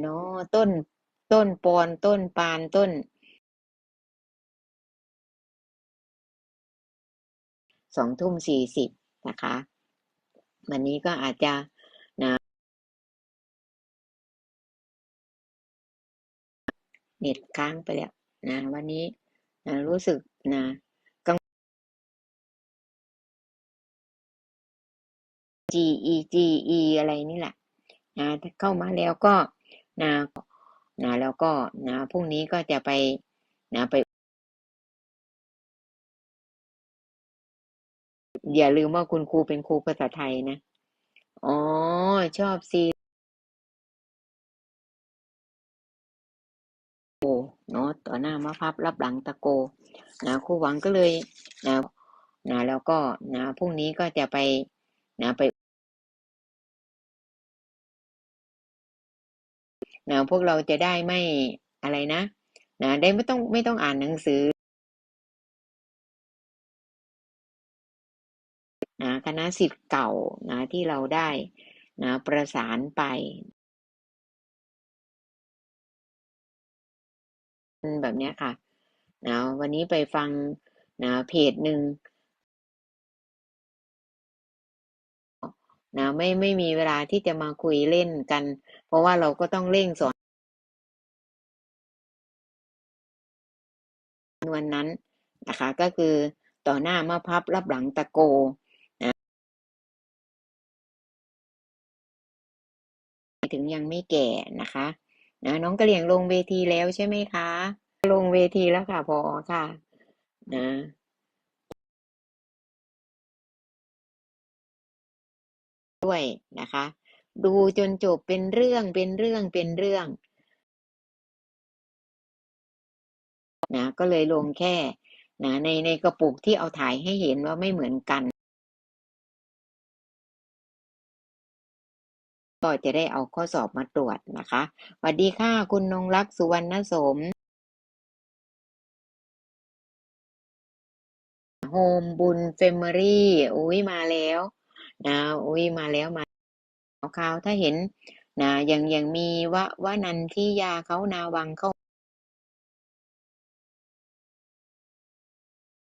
เนาะต้น ต้นปอนต้นปานต้น สองทุ่มสี่สิบนะคะ วันนี้ก็อาจจะนะเน็ตค้างไปแล้วนะวันนี้นะรู้สึกนะกัง GE GE อะไรนี่แหละนะเข้ามาแล้วก็ นะนะแล้วก็นะพรุ่งนี้ก็จะไปนะไป อย่าลืมว่าคุณครูเป็นครูภาษาไทยนะ อ๋อ ชอบซีเนาะต่อหน้ามาพับรับหลังตะโก นะครูหวังก็เลยนะนะแล้วก็นะพรุ่งนี้ก็จะไปนะไป นะพวกเราจะได้ไม่อะไรนะนะได้ไม่ต้องไม่ต้องอ่านหนังสือนะคณะศิษย์เก่านะที่เราได้นะประสานไป แบบนี้ค่ะนะวันนี้ไปฟังนะเพจหนึ่งนะไม่ไม่มีเวลาที่จะมาคุยเล่นกัน เพราะว่าเราก็ต้องเร่งสอนวันนั้นนะคะ ก็คือต่อหน้ามาพับรับหลังตะโกนะถึงยังไม่แก่นะคะนะน้องกระเหลี่ยงลงเวทีแล้วใช่ไหมคะ ลงเวทีแล้วค่ะพอค่ะนะด้วยนะคะ ดูจนจบเป็นเรื่องเป็นเรื่องเป็นเรื่องนะก็เลยลงแค่นะในในกระปุกที่เอาถ่ายให้เห็นว่าไม่เหมือนกัน ก็จะได้เอาข้อสอบมาตรวจนะคะสวัสดีค่ะคุณนงรักสุวรรณสมโฮมบุญเฟม i รี่อุ้ยมาแล้วนะอุ้ยมาแล้วมา คราวถ้าเห็นนะอยังอยังมีวะว่านันที่ยาเขานาวังเข้า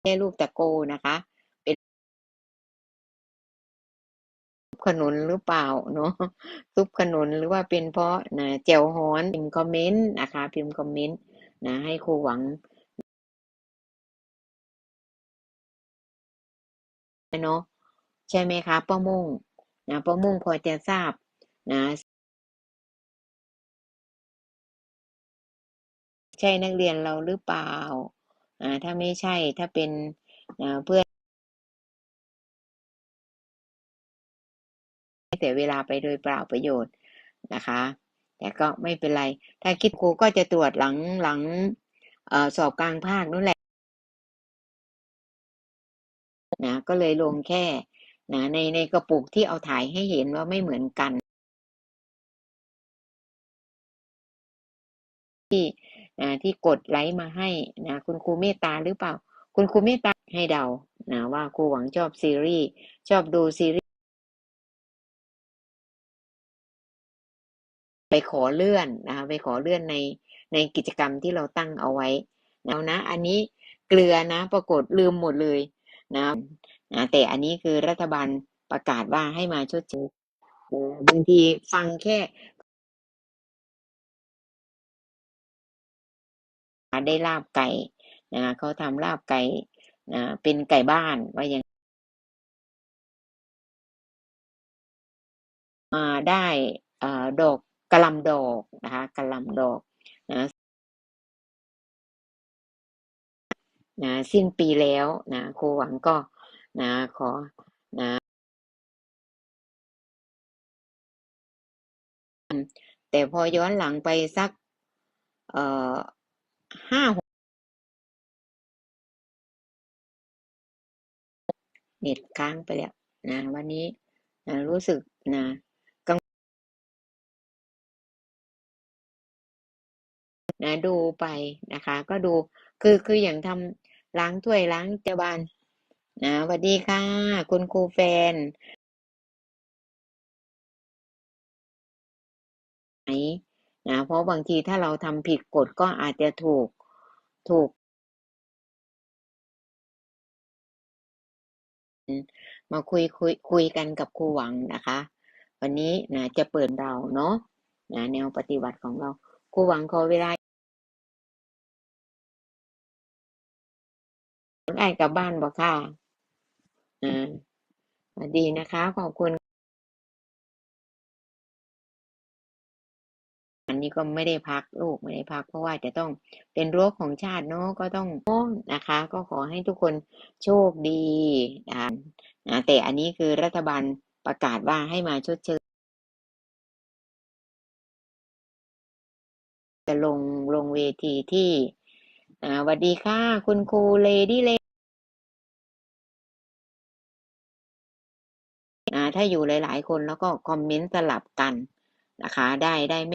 แม่ลูกตะโกนะคะ เป็นขนุนหรือเปล่าเนาะซุปขนุนหรือว่าเป็นเพราะนะเจวฮ้อนพิมพ์คอมเมนต์นะคะ พิมพ์คอมเมนต์นะให้ครูหวังเนาะใช่ไหมคะป้ามุ่ง นะป้ามุ่งพอจะทราบนะใช่นักเรียนเราหรือเปล่าอ่าถ้าไม่ใช่ถ้าเป็นเพื่อนเสียเวลาไปโดยเปล่าประโยชน์นะคะ แต่ก็ไม่เป็นไร ถ้าคิดครูก็จะตรวจหลังหลังอสอบกลางภาคนู่นแหละนะก็เลยลงแค่ นะในในกระปุกที่เอาถ่ายให้เห็นว่าไม่เหมือนกัน ที่นะที่กดไลค์มาให้นะคุณครูเมตตาหรือเปล่า คุณครูเมตตาให้เดานะว่าครูหวังชอบซีรีส์ชอบดูซีรีส์ไปขอเลื่อนนะคะไปขอเลื่อนในในกิจกรรมที่เราตั้งเอาไว้แล้วนะ อันนี้เกลือนะ ปรากฏลืมหมดเลยนะ นะแต่อันนี้คือรัฐบาลประกาศว่าให้มาชดเชยบางทีฟังแค่ได้ลาบไก่นะเขาทำลาบไก่นะเป็นไก่บ้านว่าอย่างอ่าได้อดอกกระลำดอกนะคะกระลำดอกนะนะสิ้นปีแล้วนะครูหวังก็ นะขอนะแต่พอย้อนหลังไปสัก เอ่อห้าหกเน็ตค้างไปแล้วนะวันนี้นะรู้สึกนะกังนะดูไปนะคะ ก็ดูคือคืออย่างทำล้างถ้วยล้างจาน นะสวัสดีค่ะ คุณครูแฟนไหนนะเพราะบางทีถ้าเราทำผิดกฎก็อาจจะถูกถูก มาคุยคุยคุยกันกับครูหวังนะคะ วันนี้นะจะเปิดเราเนาะนะแนวปฏิบัติของเราครูหวังขอเวลาได้กลับบ้านบอกค่ะ สวัสดีนะคะ ขอบคุณ อันนี้ก็ไม่ได้พักลูกไม่ได้พัก เพราะว่าจะต้องเป็นรั้วของชาติเนาะก็ต้องนะคะ ก็ขอให้ทุกคนโชคดีนะแต่อันนี้คือรัฐบาลประกาศว่าให้มาชดเชยจะลงลงเวทีที่สวัสดีค่ะ คุณครูเลดี้เล ถ้าอยู่หลาย ๆ คนแล้วก็คอมเมนต์สลับกันนะคะ ได้ได้ไม่